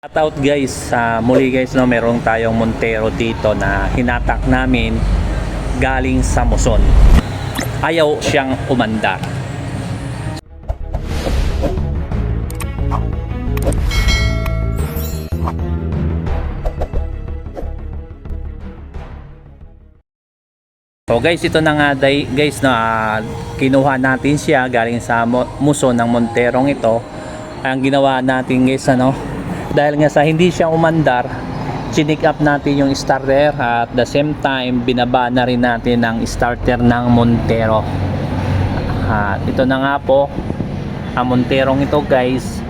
Shout out guys, sa muli guys no, meron tayong Montero dito na hinatak namin galing sa Muson. Ayaw siyang umandar. So guys, ito na nga day- guys no, ah, kinuha natin siya galing sa Muson ng Monterong ito. Ang ginawa natin guys ano, dahil nga sa hindi siya umandar, chinik up natin yung starter at the same time binaba na rin natin ang starter ng Montero. At ito na nga po ang Monterong ito guys.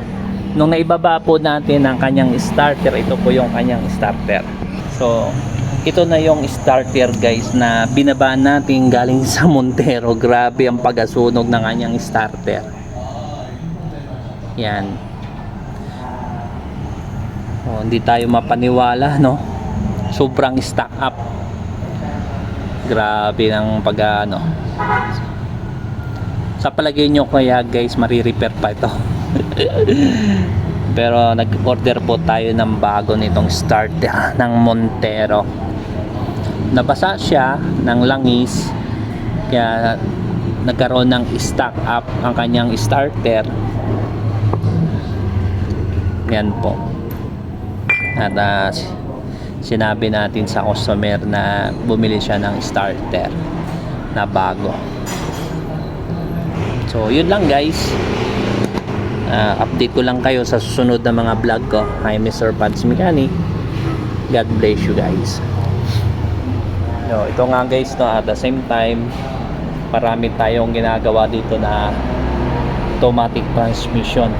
Nung naibaba po natin ang kanyang starter, ito po yung kanyang starter. So, ito na yung starter guys na binaba natin galing sa Montero. Grabe ang pagasunog ng kanyang starter. Yan. Oh, hindi tayo mapaniwala, no? Sobrang stack up. Grabe ng pag ano. Sa palagay nyo kaya guys, marirepair pa ito. Pero nag-order po tayo ng bago nitong starter ng Montero. Nabasa siya ng langis kaya nagkaroon ng stack up ang kanyang starter. Yan po. At ah, sinabi natin sa customer na bumili siya ng starter na bago. So, yun lang guys. Ah, update ko lang kayo sa susunod na mga vlog ko. Hi, Mr. Pads Mechanic. God bless you guys. So, ito nga guys, no, at the same time, marami tayong ginagawa dito na automatic transmission.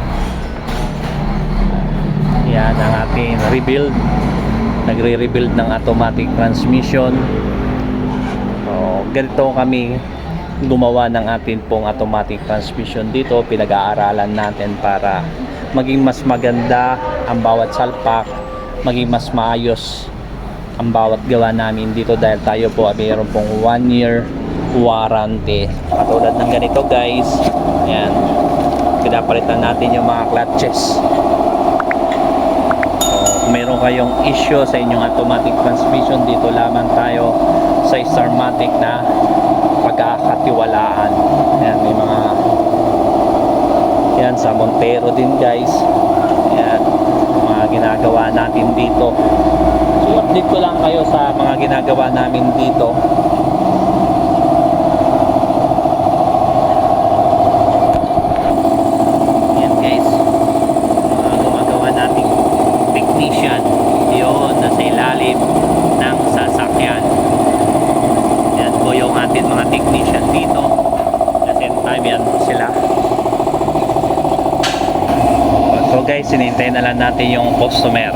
Yan ang ating rebuild. Nagre-rebuild ng automatic transmission. So, ganito kami gumawa ng atin pong automatic transmission dito. Pinag-aaralan natin para maging mas maganda ang bawat salpak maging mas maayos ang bawat gawa namin dito dahil tayo po ay mayroon pong 1 year warranty. Katulad ng ganito guys. Yan. Pinapalitan natin yung mga clutches kung meron kayong issue sa inyong automatic transmission dito lamang tayo sa Starmatic na pagkakatiwalaan. Ayan, may mga yan sa Montero din guys. Ayan, mga ginagawa natin dito. So, update ko lang kayo sa mga ginagawa namin dito. Ayan guys, mga gumagawa nating technician yun nasa ilalim ng sasakyan. Yan po yung ating mga technician dito. Kasi time yan po sila. So guys, sinintay na lang natin yung customer.